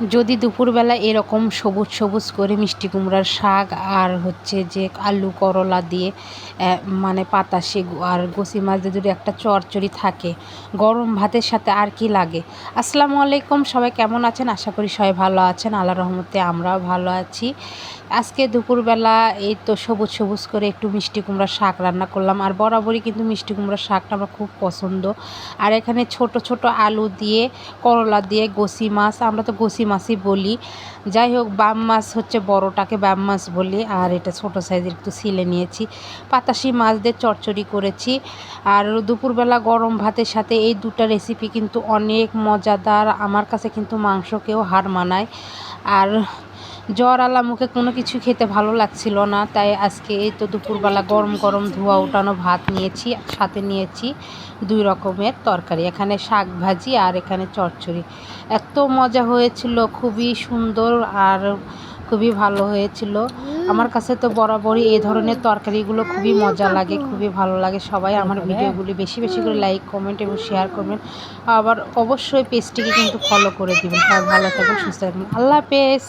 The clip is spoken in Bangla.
যদি দুপুরবেলা এরকম সবুজ সবুজ করে মিষ্টি কুমড়ার শাক আর হচ্ছে যে আলু করলা দিয়ে মানে পাতাশে আর গোসি মাছ দিয়ে যদি একটা চচ্চড়ি থাকে, গরম ভাতের সাথে আর কি লাগে? আসসালামু আলাইকুম, সবাই কেমন আছেন? আশা করি সবাই ভালো আছেন। আল্লাহ রহমতে আমরাও ভালো আছি। আজকে দুপুরবেলা এই তো সবুজ সবুজ করে একটু মিষ্টি কুমড়ার শাক রান্না করলাম। আর বরাবরই কিন্তু মিষ্টি কুমড়ার শাকটা আমার খুব পছন্দ। আর এখানে ছোট ছোট আলু দিয়ে, করলা দিয়ে, গোসি মাছ, আমরা তো গোসি মাছই বলি। যাই হোক, বাম মাছ হচ্ছে বড়টাকে বাম মাছ বলি, আর এটা ছোট সাইজের একটু সিলে নিয়েছি। পাতাশি মাছ দিয়ে চচ্চড়ি করেছি। আর দুপুরবেলা গরম ভাতের সাথে এই দুটা রেসিপি কিন্তু অনেক মজাদার। আমার কাছে কিন্তু মাংসকেও হার মানায়। আর জ্বর আলা মুখে কোনো কিছু খেতে ভালো লাগছিল না, তাই আজকে এই তো দুপুরবেলা গরম গরম ধোয়া উঠানো ভাত নিয়েছি, সাথে নিয়েছি দুই রকমের তরকারি, এখানে শাক ভাজি আর এখানে চচ্চড়ি। এত মজা হয়েছিল, খুবই সুন্দর আর খুবই ভালো হয়েছিল। আমার কাছে তো বরাবরই এই ধরনের তরকারিগুলো খুবই মজা লাগে, খুবই ভালো লাগে সবাই আমার ভিডিওগুলি বেশি বেশি করে লাইক কমেন্ট এবং শেয়ার করবেন। আবার অবশ্যই পেজটিকে কিন্তু ফলো করে দিবেন। সবাই ভালো থাকবেন, সুস্থ থাকবেন। আল্লাহ হাফেজ।